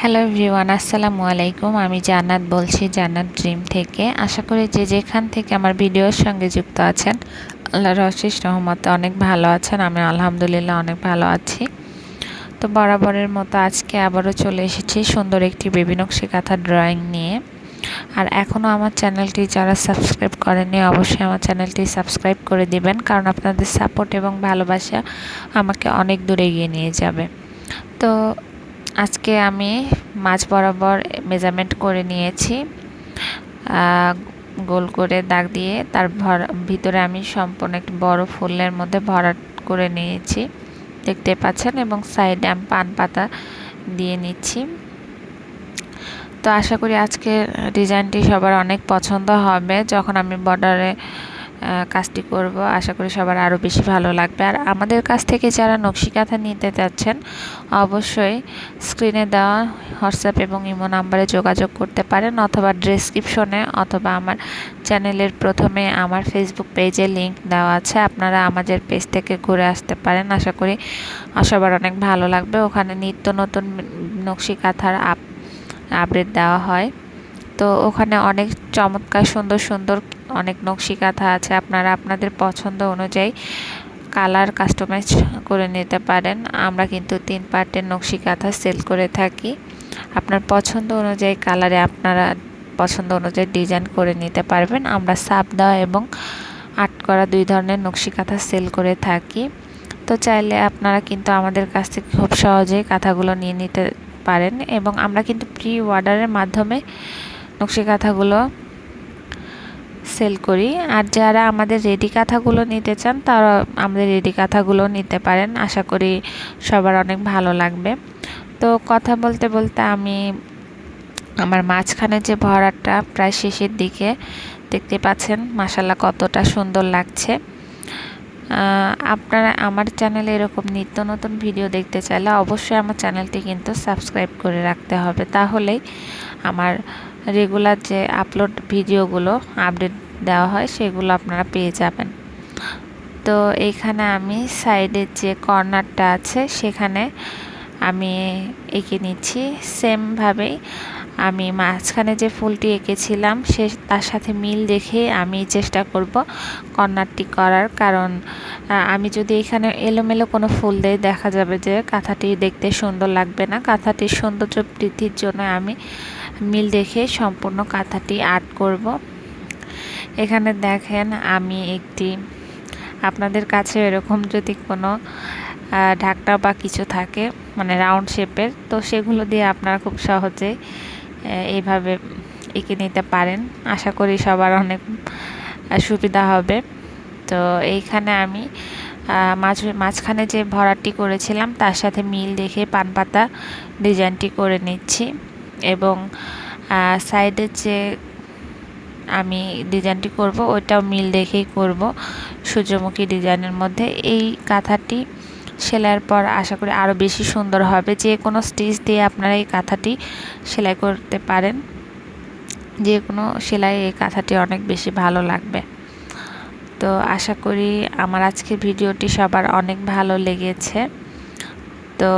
Hello everyone আসসালামু আলাইকুম। আমি জান্নাত বলছি, জান্নাত ড্রিম থেকে। আশা করি যে যেখান থেকে আমার ভিডিওর সঙ্গে যুক্ত আছেন, আল্লাহর অশেষ রহমতে অনেক ভালো আছেন। আমি আলহামদুলিল্লাহ অনেক ভালো আছি। তো বরাবরের মতো আজকে আবারও চলে এসেছি সুন্দর একটি বেবি নকশি কাঁথা ড্রয়িং নিয়ে। আর এখনও আমার চ্যানেলটি যারা সাবস্ক্রাইব করেনি অবশ্যই আমার চ্যানেলটি সাবস্ক্রাইব করে দিবেন, কারণ আপনাদের সাপোর্ট এবং ভালোবাসা আমাকে অনেক দূরে এগিয়ে নিয়ে যাবে। তো আজকে আমি মাছ বরাবর মেজারমেন্ট করে নিয়েছি গোল করে দাগ দিয়ে। তার ভর, ভিতরে আমি সম্পূর্ণ একটি বড় ফুলের মধ্যে ভরাট করে নিয়েছি। দেখতে পাচ্ছেন এবং সাইডে আমি পান পাতা দিয়ে নিচ্ছি। তো আশা করি আজকে ডিজাইনটি সবার অনেক পছন্দ হবে। যখন আমি বর্ডারে কাজটি করব। আশা করি সবার আরও বেশি ভালো লাগবে। আর আমাদের কাছ থেকে যারা নকশি কাঁথা নিতে চাচ্ছেন অবশ্যই স্ক্রিনে দেওয়া হোয়াটসঅ্যাপ এবং ইমো নাম্বারে যোগাযোগ করতে পারেন অথবা ডেসক্রিপশনে অথবা আমার চ্যানেলের প্রথমে আমার ফেসবুক পেজে লিংক দেওয়া আছে। আপনারা আমাদের পেজ থেকে ঘুরে আসতে পারেন। আশা করি সবার অনেক ভালো লাগবে। ওখানে নিত্য নতুন নকশি কাঁথার আপ আপডেট দেওয়া হয়। তো ওখানে অনেক চমৎকার, সুন্দর সুন্দর অনেক নকশি কাঁথা আছে। আপনারা আপনাদের পছন্দ অনুযায়ী কালার কাস্টমাইজ করে নিতে পারেন। আমরা কিন্তু তিন পার্টের নকশি কাঁথা সেল করে থাকি। আপনার পছন্দ অনুযায়ী কালারে আপনারা পছন্দ অনুযায়ী ডিজাইন করে নিতে পারবেন। আমরা সাপ দেওয়া এবং আর্ট করা দুই ধরনের নকশি কাঁথা সেল করে থাকি। তো চাইলে আপনারা কিন্তু আমাদের কাছ থেকে খুব সহজেই কাঁথাগুলো নিয়ে নিতে পারেন এবং আমরা কিন্তু প্রি অর্ডারের মাধ্যমে নকশি কাঁথাগুলো সেল করি। আর যারা আমাদের রেডি কাঁথাগুলো নিতে চান, তারা আমাদের রেডি কাঁথাগুলো নিতে পারেন। আশা করি সবার অনেক ভালো লাগবে। তো কথা বলতে বলতে আমি আমার মাঝখানে যে ভরাটা প্রায় শেষের দিকে দেখতে পাচ্ছেন মাসাল্লাহ কতটা সুন্দর লাগছে। আপনারা আমার চ্যানেলে এরকম নিত্য নতুন ভিডিও দেখতে চাইলে অবশ্যই আমার চ্যানেলটি কিন্তু সাবস্ক্রাইব করে রাখতে হবে। তাহলেই আমার রেগুলার যে আপলোড ভিডিওগুলো আপডেট দেওয়া হয়, সেগুলো আপনারা পেয়ে যাবেন। তো এইখানে আমি সাইডের যে কর্নারটা আছে, সেখানে আমি এঁকে নিচ্ছি। সেমভাবেই আমি মাঝখানে যে ফুলটি এঁকেছিলাম, সে তার সাথে মিল রেখে আমি চেষ্টা করব কর্নারটি করার। কারণ আমি যদি এখানে এলোমেলো কোনো ফুল দেয় দেখা যাবে যে কাঁথাটি দেখতে সুন্দর লাগবে না। কাঁথাটির সৌন্দর্য বৃদ্ধির জন্য আমি মিল দেখে সম্পূর্ণ কাঁথাটি আর্ট করব। এখানে দেখেন আমি একটি, আপনাদের কাছে এরকম যদি কোনো ঢাকটা বা কিছু থাকে মানে রাউন্ড শেপের, তো সেগুলো দিয়ে আপনারা খুব সহজেই এইভাবে এঁকে নিতে পারেন। আশা করি সবার অনেক সুবিধা হবে। তো এইখানে আমি মাঝ, মাঝখানে যে ভরাটটি করেছিলাম, তার সাথে মিল দেখে পান পাতা ডিজাইনটি করে নিচ্ছি। এবং সাইডের যে আমি ডিজাইনটি করব, ওইটাও মিল দেখেই করব সূর্যমুখী ডিজাইনের মধ্যে। এই কাঁথাটি সেলাইয়ের পর আশা করি আরও বেশি সুন্দর হবে। যে কোনো স্টিচ দিয়ে আপনারা এই কাঁথাটি সেলাই করতে পারেন। যে কোনো সেলাই এই কাঁথাটি অনেক বেশি ভালো লাগবে। তো আশা করি আমার আজকে ভিডিওটি সবার অনেক ভালো লেগেছে। তো